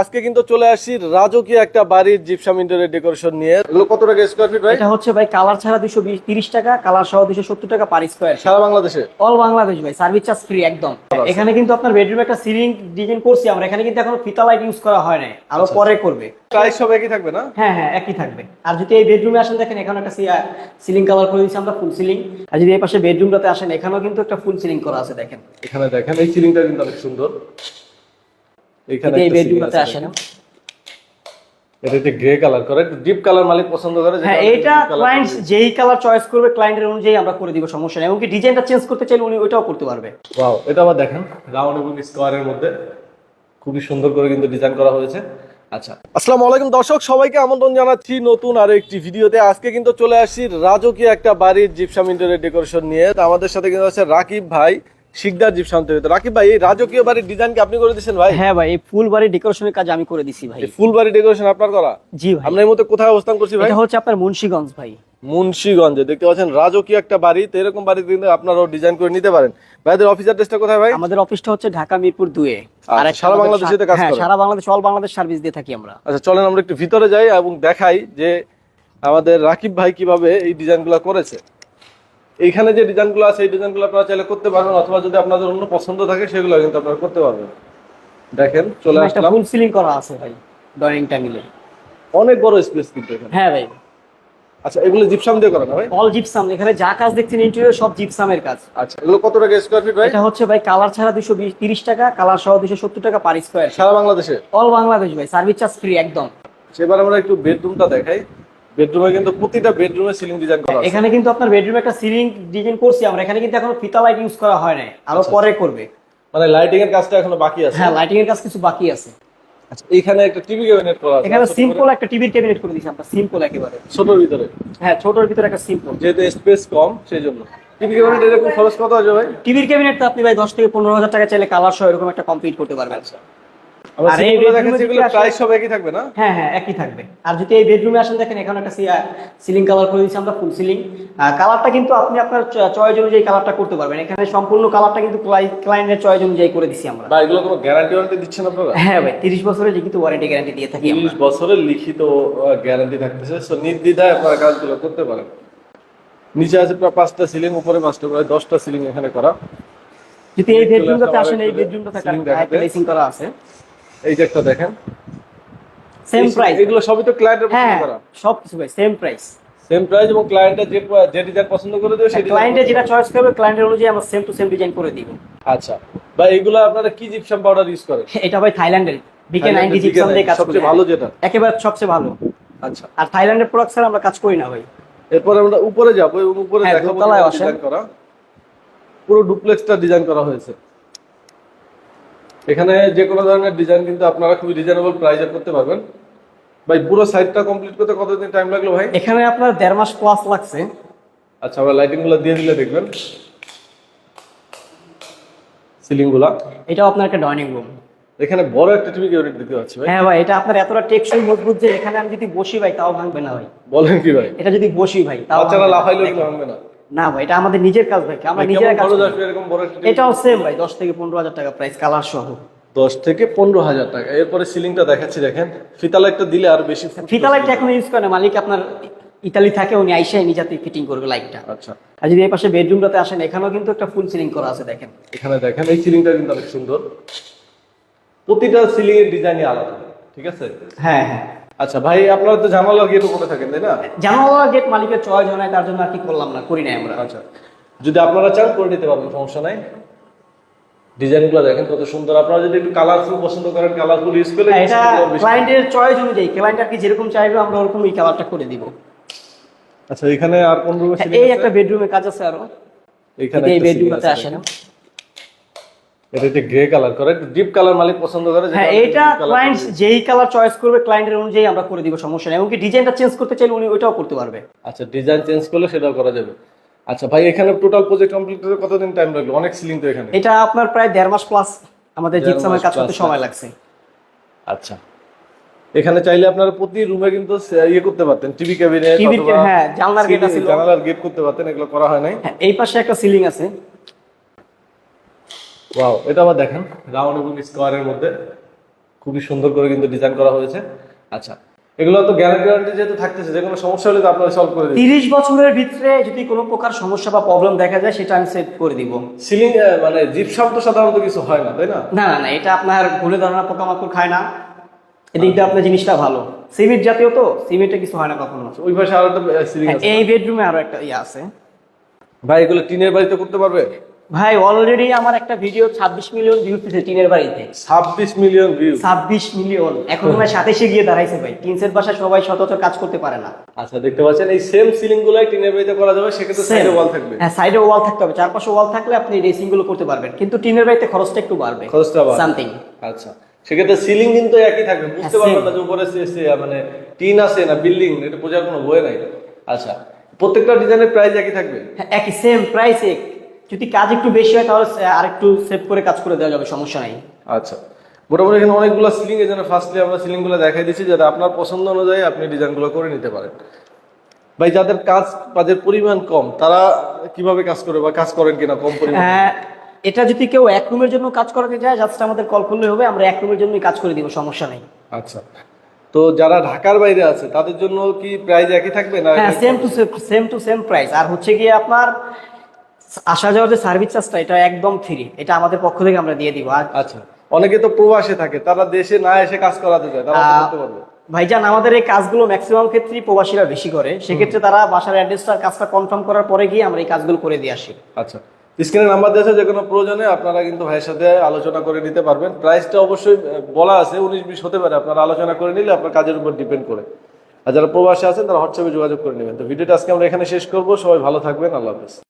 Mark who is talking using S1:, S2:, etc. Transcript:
S1: আজকে কিন্তু চলে আসি রাজকীয় একটা বাড়ির জিপসাম ইন্টারিয়র ডেকোরেশন নিয়ে। এগুলো কত টাকা স্কোয়ার ফিট ভাই?
S2: এটা হচ্ছে ভাই কালার ছাড়া দুশো তিরিশ টাকা কালার সহ দুশো সত্তর টাকা পার স্কোয়ার
S1: সারা বাংলাদেশে?
S2: অল বাংলাদেশ ভাই সার্ভিস চার্জ ফ্রি একদম। এখানে কিন্তু আপনার বেডরুমে একটা সিলিং ডিজাইন করছি আমরা এখানে কিন্তু এখনও ফিতা লাইট ইউজ করা হয় নাই। আরও পরে করবে।
S1: প্রাইস সব একই থাকবে না?
S2: হ্যাঁ হ্যাঁ একই থাকবে। আর যদি এই বেডরুমে আসেন দেখেন এখানে একটা সিলিং কালার করে দিচ্ছি আমরা ফুল সিলিং আর যদি এই পাশে বেডরুমটাতে আসেন এখানেও কিন্তু একটা ফুল সিলিং করা আছে দেখেন।
S1: এখানে দেখেন এই সিলিংটা কিন্তু অনেক সুন্দর। এখানে
S2: যদি এই
S1: একটা ceiling
S2: বেডরুমটাতে
S1: এটা একটু গ্রে কালার করে। একটু ডিপ কালার মালিক পছন্দ করে
S2: হ্যাঁ
S1: আপনি
S2: এইটা
S1: deep colour
S2: ক্লায়েন্ট
S1: করে
S2: যেই কালার চয়েস করবে ক্লায়েন্টের অনুযায়ী আমরা করে দিব সমস্যা নেই। এমনকি ডিজাইনটা চেঞ্জ করতে চাইলে উনি ওইটাও করতে পারবে।
S1: দিবেন। এটা আবার দেখেন রাউন্ড এবং স্কোয়ারের মধ্যে। খুবই সুন্দর করে কিন্তু ডিজাইন করা হয়েছে। আচ্ছা। আসসালামু আলাইকুম দর্শক সবাইকে আমন্ত্রণ জানাচ্ছি নতুন আরও একটি ভিডিওতে। আজকে কিন্তু চলে আসছি রাজকীয় একটা বাড়ির জিপসাম ইন্টারিয়র ডেকোরেশন নিয়ে। তো আমাদের সাথে কিন্তু আছে রাকিব ভাই। শিকদার জিপসাম তৈরি তো রাকিব ভাই এই রাজকীয় বাড়ির ডিজাইন কি আপনি করে দিয়েছেন ভাই?
S2: হ্যাঁ ভাই এই ফুল বাড়ি ডেকোরেশনের কাজ আমি করে দিছি ভাই।
S1: ফুল বাড়ি ডেকোরেশন আপনার করা
S2: জি ভাই।
S1: আমরা এই কোথায় অবস্থান করছি ভাই?
S2: এটা হচ্ছে আপনার মুন্সিগঞ্জ ভাই।
S1: মুন্সিগঞ্জে দেখতে পাচ্ছেন রাজকীয় একটা বাড়ি তো এরকম বাড়ি কিন্তু আপনারাও ডিজাইন করে নিতে পারেন। ভাইদের অফিস অ্যাড্রেসটা কোথায় ভাই?
S2: আমাদের অফিসটা হচ্ছে ঢাকা মিরপুর দুয়ে।
S1: আচ্ছা,
S2: একটা
S1: সারা বাংলাদেশে কাজ
S2: হ্যাঁ
S1: করেন?
S2: সারা বাংলাদেশ অল বাংলাদেশ সার্ভিস দিয়ে থাকি আমরা।
S1: আচ্ছা চলেন আমরা একটু ভিতরে যাই এবং দেখাই যে আমাদের রাকিব ভাই কীভাবে এই ডিজাইনগুলো করেছে। এইখানে যে ডিজাইনগুলো আছে এই ডিজাইনগুলো আপনারা চাইলে করতে পারবেন অথবা যদি আপনাদের অন্য পছন্দ থাকে সেগুলো কিন্তু আপনারা করতে পারবেন। দেখেন চলে আসলাম।
S2: ফুল সিলিং করা আছে ভাই ড্রয়িংটা মিলে।
S1: অনেক বড় স্পেস কিন্তু এখানে।
S2: হ্যাঁ ভাই।
S1: আচ্ছা এগুলো জিপসাম দিয়ে করা না ভাই?
S2: অল জিপসাম এখানে যা কাজ দেখছেন ইন্টেরিয়র সব জিপসামের কাজ।
S1: আচ্ছা এগুলো কত টাকা স্কোয়ার ফিট ভাই?
S2: এটা হচ্ছে ভাই কালার ছাড়া দুশো তিরিশ টাকা কালার সহ দুশো সত্তর টাকা পার স্কোয়ার
S1: সারা বাংলাদেশে?
S2: অল বাংলাদেশ ভাই সার্ভিস চার্জ ফ্রি একদম।
S1: সেবার আমরা একটু বেডরুমটা দেখাই। বেডরুমে কিন্তু প্রতিটা বেডরুমে সিলিং ডিজাইন করা আছে।
S2: এখানে কিন্তু আপনার বেডরুমে একটা সিলিং ডিজাইন করছি আমরা। এখানে কিন্তু এখনও ফিতা লাইট ইউজ করা হয় নাই। আরও পরে করবে।
S1: মানে লাইটিং এর কাজটা এখনও বাকি আছে?
S2: হ্যাঁ লাইটিং এর কাজ কিছু বাকি আছে।
S1: আচ্ছা এইখানে একটা টিভি ক্যাবিনেট করা আছে।
S2: এখানে সিম্পল একটা টিভির ক্যাবিনেট করে দিয়েছি আমরা সিম্পল একেবারে।
S1: ছোটর ভিতরে?
S2: হ্যাঁ ছোটর ভিতরে একটা সিম্পল
S1: যেহেতু স্পেস কম সেই জন্য টিভি ক্যাবিনেট এরকম খরচ কত ভাই?
S2: টিভির ক্যাবিনেট তো আপনি ভাই দশ থেকে পনেরো হাজার টাকা চাইলে কালার সহ এরকম একটা কমপ্লিট করতে পারবেন।
S1: আমরা
S2: আর এই
S1: প্রাইস সব একই থাকবে না?
S2: হ্যাঁ হ্যাঁ একই থাকবে। আর যদি এই বেডরুমে আসেন দেখেন এখানে একটা সিলিং কালার করে দিচ্ছি আমরা ফুল সিলিং কালারটা কিন্তু আপনি আপনার চয়েস অনুযায়ী কালারটা করতে পারবেন। এখানে সম্পূর্ণ কালারটা কিন্তু ক্লায়েন্টের চয়েস অনুযায়ী করে দিচ্ছি আমরা।
S1: বা এগুলো কোনো গ্যারান্টি ওয়ারেন্টি দিচ্ছেন আপনারা?
S2: হ্যাঁ ভাই তিরিশ বছরের লিখিত ওয়ারেন্টি গ্যারান্টি দিয়ে থাকি আমরা।
S1: তিরিশ বছরের লিখিত গ্যারান্টি থাকতেছে। সো নির্দ্বিধায় আপনারা কাজগুলো করতে পারেন। নিচে আছে প্রায় পাঁচটা সিলিং উপরে পাঁচটা প্রায় দশটা সিলিং এখানে করা।
S2: যদি এই বেডরুমটাতে
S1: আসো,
S2: আসেন এই বেডরুমটাতে
S1: ceiling দেখাতে।
S2: করা আছে।
S1: এই যে একটা দেখেন।
S2: সেম প্রাইস
S1: এগুলো সবই তো ক্লায়েন্টের
S2: হ্যাঁ
S1: পছন্দ করা।
S2: সব কিছু ভাই সেম প্রাইস
S1: সেম প্রাইস এবং ক্লায়েন্টের যে যে ডিজাইন পছন্দ করে দেবে সেই
S2: ক্লায়েন্টের যেটা চয়েস করবে ক্লায়েন্টের অনুযায়ী আমরা সেম টু সেম ডিজাইন করে দিব।
S1: আচ্ছা। বা এগুলো আপনারা কি জিপসাম পাউডার ইউজ করেন?
S2: এটা ভাই থাইল্যান্ডের বিকে
S1: Thailand
S2: নাইনটি
S1: এর
S2: জিপসাম দিয়ে কাজ
S1: সবচেয়ে ভালো যেটা।
S2: একেবারে সবচেয়ে ভালো।
S1: আচ্ছা।
S2: আর থাইল্যান্ডের প্রোডাক্ট ছাড়া আমরা কাজ করি না ভাই।
S1: এরপর আমরা উপরে যাব এবং উপরে
S2: হ্যাঁ,
S1: দেখাবো
S2: আসেন।
S1: করা। পুরো ডুপ্লেক্সটা ডিজাইন করা হয়েছে। এখানে যে কোনো ধরনের ডিজাইন কিন্তু আপনারা খুবই রিজনেবল প্রাইসে করতে পারবেন। ভাই পুরো সাইডটা কমপ্লিট করতে কতদিন টাইম লাগল ভাই?
S2: এখানে আপনার দেড় মাস প্লাস লাগছে।
S1: আচ্ছা আমরা লাইটিংগুলো দিয়ে দিলে দেখবেন। সিলিংগুলা
S2: এটাও আপনার একটা ডাইনিং রুম
S1: এখানে বড় একটা টিভি ইউনিট দিতে পাচ্ছি ভাই।
S2: হ্যাঁ ভাই এটা আপনার এতটা টেকসই মজবুত যে এখানে আমি যদি বসি ভাই তাও ভাঙবে না ভাই।
S1: বলেন কি ভাই?
S2: এটা যদি বসি ভাই তাও
S1: বাচ্চারা। লাফাইলেও ভাঙবে না।
S2: না ভাই এটা আমাদের নিজের কাজ ভাই আমরা নিজেরা কাজ? এটাও সেম ভাই দশ থেকে পনেরো হাজার টাকা প্রাইস কালার সহ।
S1: দশ থেকে পনেরো হাজার টাকা। এরপরে সিলিংটা দেখাচ্ছি দেখেন। ফিতা লাইটটা দিলে আর বেশি
S2: ফিতা লাইটটা এখন ইউজ করে মালিক আপনার ইতালি থাকে উনি আইসাই নিজেতে ফিটিং করবে লাইটটা
S1: আচ্ছা।
S2: আর যদি এই পাশে বেডরুমটাতে আসেন এখানেও কিন্তু একটা ফুল সিলিং করা আছে দেখেন।
S1: এখানে দেখেন এই সিলিংটা কিন্তু অনেক সুন্দর। প্রতিটা সিলিং এর ডিজাইনই আলাদা ঠিক আছে?
S2: হ্যাঁ হ্যাঁ।
S1: আচ্ছা ভাই আপনারা তো জানালার গেট উপরে থাকেন তাই না?
S2: জানালা গেট মালিকের চয়েস হয় না তার জন্য আর কি করলাম না করি নাই আমরা।
S1: আচ্ছা যদি আপনারা চান করে নিতে পারবেন সমস্যা নাই। ডিজাইনগুলো দেখেন কত সুন্দর। আপনারা যদি একটু কালারফুল পছন্দ করেন কালারফুল ইউজ করলে
S2: হ্যাঁ, এটা ক্লায়েন্টের চয়েস অনুযায়ী ক্লায়েন্ট আর কি যেরকম চাইবে আমরা ওরকম এই কালারটা করে দিব।
S1: আচ্ছা এখানে আর কোন রুমে
S2: হ্যাঁ, এই একটা বেডরুমে কাজ আছে আরও।
S1: এখানে
S2: এই বেডরুমটাতে
S1: আছে
S2: আসেন
S1: এটা একটু গ্রে কালার করে একটু ডিপ কালার মালিক পছন্দ করে
S2: হ্যাঁ ক্লায়েন্ট যেই কালার চয়েস করবে ক্লায়েন্টের অনুযায়ী আমরা করে দিব সমস্যা নেই। এমনকি ডিজাইনটা চেঞ্জ করতে চাইলে উনি ওইটাও করতে পারবে।
S1: আচ্ছা ডিজাইন চেঞ্জ করলে সেটাও করা যাবে। আচ্ছা ভাই এখানে টোটাল প্রজেক্ট কমপ্লিট করতে কতদিন টাইম লাগল অনেক সিলিং তো এখানে।
S2: এটা আপনার প্রায় দেড় মাস প্লাস আমাদের জিপসামের কাজ করতে সময় লাগছে।
S1: আচ্ছা। এখানে চাইলে আপনারা প্রতি রুমে কিন্তু ইয়ে করতে পারতেন টিভি ক্যাবিনেট
S2: হ্যাঁ, জানলার gate আছে।
S1: জানালার গেট করতে পারতেন এগুলো করা হয় নাই।
S2: হ্যাঁ এই পাশে একটা সিলিং আছে।
S1: ওয়াও এটা আবার দেখেন রাউন্ড এবং স্কোয়ারের মধ্যে। খুবই সুন্দর করে কিন্তু ডিজাইন করা হয়েছে। আচ্ছা এগুলো তো গ্যারান্টি গ্যারান্টি যেহেতু থাকতেছে যে কোনো সমস্যা হলে তো আপনারা সলভ করে দিবেন।
S2: তিরিশ বছরের ভিতরে যদি কোনো প্রকার সমস্যা বা প্রবলেম দেখা যায় সেটা আমি সেট করে দিব।
S1: সিলিং মানে জিপসাম তো সাধারণত কিছু হয় না তাই না?
S2: না না এটা আপনার ভুলে ধরনের পোকামাকড় খায় না। এদিকটা আপনার জিনিসটা ভালো। সিমেন্ট জাতীয় তো সিমেন্টে কিছু হয় না কখনো।
S1: ওই পাশে আরও একটা সিলিং আছে।
S2: এই বেডরুমে আরও একটা ইয়ে আছে।
S1: ভাই এগুলো টিনের বাড়িতে করতে পারবে?
S2: ভাই অলরেডি আমার একটা ভিডিও ছাব্বিশ মিলিয়ন ভিউ পেয়েছে টিনের বাড়িতে।
S1: ছাব্বিশ মিলিয়ন ভিউ
S2: ছাব্বিশ মিলিয়ন এখন মনে হয় সাতাশে গিয়ে দাঁড়াইছে ভাই। টিন সেট বাসায় সবাই সচরাচর কাজ করতে পারে না।
S1: আচ্ছা দেখতে পাচ্ছেন এই সেম সিলিং গুলাই টিনের বাড়িতে করা যাবে সেক্ষেত্রে সাইডে ওয়াল থাকবে।
S2: হ্যাঁ সাইডে ওয়াল থাকতে হবে। চারপাশে ওয়াল থাকলে আপনি রেসিংগুলো করতে পারবেন। কিন্তু টিনের বাড়িতে খরচটা একটু বাড়বে।
S1: খরচটা বাড়বে।
S2: সামথিং
S1: আচ্ছা সেক্ষেত্রে সিলিং কিন্তু একই থাকবে। বুঝতে
S2: হ্যাঁ,
S1: পারবেন না যে উপরে সে- সে, মানে টিন আছে না বিল্ডিং এটা বোঝার কোনো বই নাই। আচ্ছা প্রত্যেকটা ডিজাইনের প্রাইস একই থাকবে?
S2: হ্যাঁ, একই সেম প্রাইস এক। যদি কাজ একটু বেশি হয় তাহলে আর একটু সেভ করে কাজ করে দেওয়া যাবে সমস্যা নাই।
S1: আচ্ছা। মোটামুটি এখানে অনেকগুলো সিলিং এই জন্য ফার্স্টলি আমরা সিলিংগুলো দেখাই দিচ্ছি যাতে আপনার পছন্দ অনুযায়ী আপনি ডিজাইনগুলো করে নিতে পারেন। ভাই যাদের কাজ কাজের পরিমাণ কম তারা কীভাবে কাজ করে বা কাজ করেন কিনা কম পরিমাণ?
S2: আহ, এটা যদি কেউ এক রুমের জন্য কাজ করাতে চায় জাস্ট আমাদের কল করলে হবে আমরা এক রুমের জন্যই কাজ করে দিব সমস্যা নেই।
S1: আচ্ছা। তো যারা ঢাকার বাইরে আছে তাদের জন্য কি প্রাইস একই থাকবে না
S2: হ্যাঁ same to same to same price আর হচ্ছে গিয়ে আপনার আসা যাওয়ার যে সার্ভিস চার্জটা এটা একদম ফ্রি এটা আমাদের পক্ষ থেকে আমরা দিয়ে দিব। আর
S1: আচ্ছা। অনেকে তো প্রবাসে থাকে তারা দেশে না এসে কাজ করাতে চায় তারা করতে পারবে।
S2: ভাইজান আমাদের এই কাজগুলো ম্যাক্সিমাম ক্ষেত্রে প্রবাসীরা বেশি করে। সেক্ষেত্রে তারা বাসার অ্যাড্রেসটার কাজটা কনফার্ম করার পরে গিয়ে আমরা এই কাজগুলো করে দিয়ে আসি।
S1: আচ্ছা। স্ক্রিনে নাম্বার দিয়েছে যে কোনো প্রয়োজনে আপনারা কিন্তু ভাইয়ের সাথে আলোচনা করে নিতে পারবেন। প্রাইসটা অবশ্যই বলা আছে উনিশ বিশ হতে পারে। আপনারা আলোচনা করে নিলে আপনার কাজের উপর ডিপেন্ড করে। আর যারা প্রবাসে আছেন তারা হোয়াটসঅ্যাপে যোগাযোগ করে নেবেন। তো ভিডিওটা আজকে আমরা এখানে শেষ করব। সবাই ভালো থাকবেন। আল্লাহ হাফেজ।